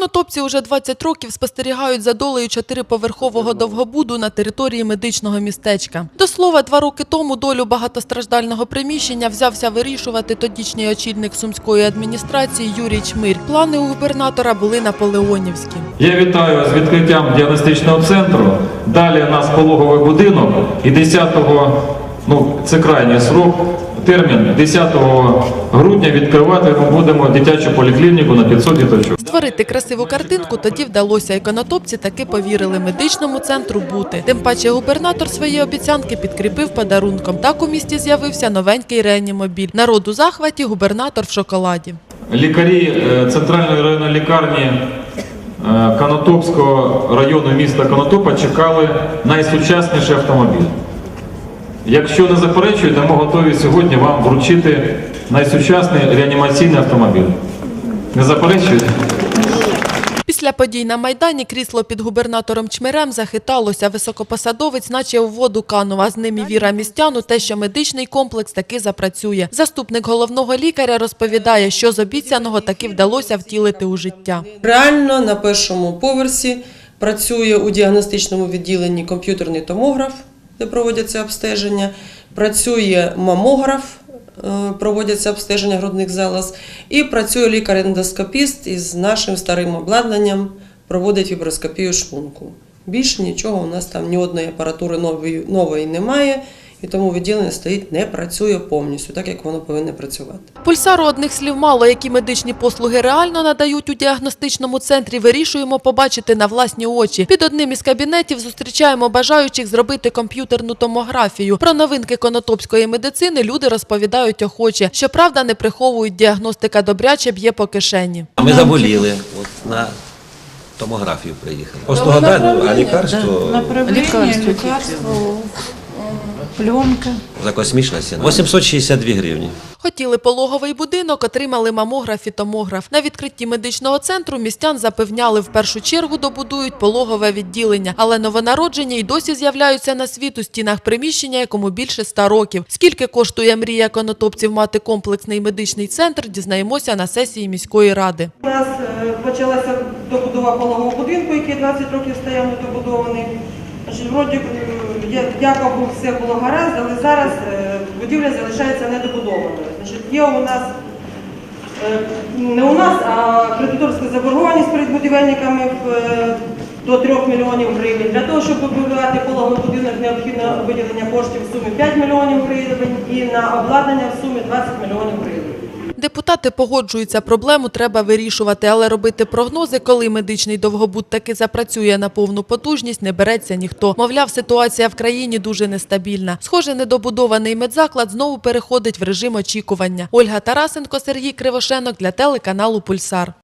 Конотопці уже 20 років спостерігають за долею чотириповерхового довгобуду на території медичного містечка. До слова, два роки тому долю багатостраждального приміщення взявся вирішувати тодішній очільник сумської адміністрації Юрій Чмир. Плани у губернатора були наполеонівські. Я вітаю з відкриттям діагностичного центру. Далі у нас пологовий будинок і 10-го, ну це крайній срок, термін 10 грудня відкривати ми будемо дитячу поліклініку на 500 діточок. Створити красиву картинку тоді вдалося, і конотопці таки повірили медичному центру бути. Тим паче губернатор свої обіцянки підкріпив подарунком. Так у місті з'явився новенький реанімобіль. Народ у захваті, губернатор в шоколаді. Лікарі е, центральної районної лікарні е, Конотопського району міста Конотопа чекали найсучасніший автомобіль. Якщо не заперечуєте, ми готові сьогодні вам вручити найсучасний реанімаційний автомобіль. Не заперечуєте? Після подій на Майдані крісло під губернатором Чмирем захиталося. Високопосадовець наче у воду канув, а з ним і віра містян у те, що медичний комплекс таки запрацює. Заступник головного лікаря розповідає, що з обіцяного таки вдалося втілити у життя. Реально на першому поверсі працює у діагностичному відділенні комп'ютерний томограф, де проводяться обстеження, працює мамограф, е, проводяться обстеження грудних залоз, і працює лікар-ендоскопіст із нашим старим обладнанням, проводить фіброскопію шлунку. Більше нічого у нас там ні одної апаратури нової, нової немає, і тому відділення стоїть, не працює повністю, так як воно повинно працювати. Пульсару одних слів мало, які медичні послуги реально надають у діагностичному центрі. Вирішуємо побачити на власні очі. Під одним із кабінетів зустрічаємо бажаючих зробити комп'ютерну томографію. Про новинки конотопської медицини люди розповідають охоче. Щоправда, не приховують діагностика добряче б'є по кишені. Ми заболіли, от на томографію приїхали. Послуга дана, а лікарство Направление, лекарство, пленка. за космічна ціна. 862 гривні. Хотіли пологовий будинок, отримали мамограф і томограф. На відкритті медичного центру містян запевняли, в першу чергу добудують пологове відділення, але новонароджені й досі з'являються на світ у стінах приміщення, якому більше ста років. Скільки коштує мрія конотопців мати комплексний медичний центр, дізнаємося на сесії міської ради. У нас е, почалася добудова пологового будинку, який 20 років стояв недобудований. Значить, вроді, я- дяка Богу, все було гаразд, але зараз е, будівля залишається недобудованою. Значить, є у нас е, не у нас, а кредиторська заборгованість перед будівельниками е, до 3 мільйонів гривень. Для того, щоб побудувати пологовий будинок, необхідно виділення коштів в сумі 5 мільйонів гривень і на обладнання в сумі 20 мільйонів гривень. Депутати погоджуються, проблему треба вирішувати, але робити прогнози, коли медичний довгобуд таки запрацює на повну потужність, не береться ніхто. Мовляв, ситуація в країні дуже нестабільна. Схоже, недобудований медзаклад знову переходить в режим очікування. Ольга Тарасенко, Сергій Кривошенок для телеканалу Пульсар.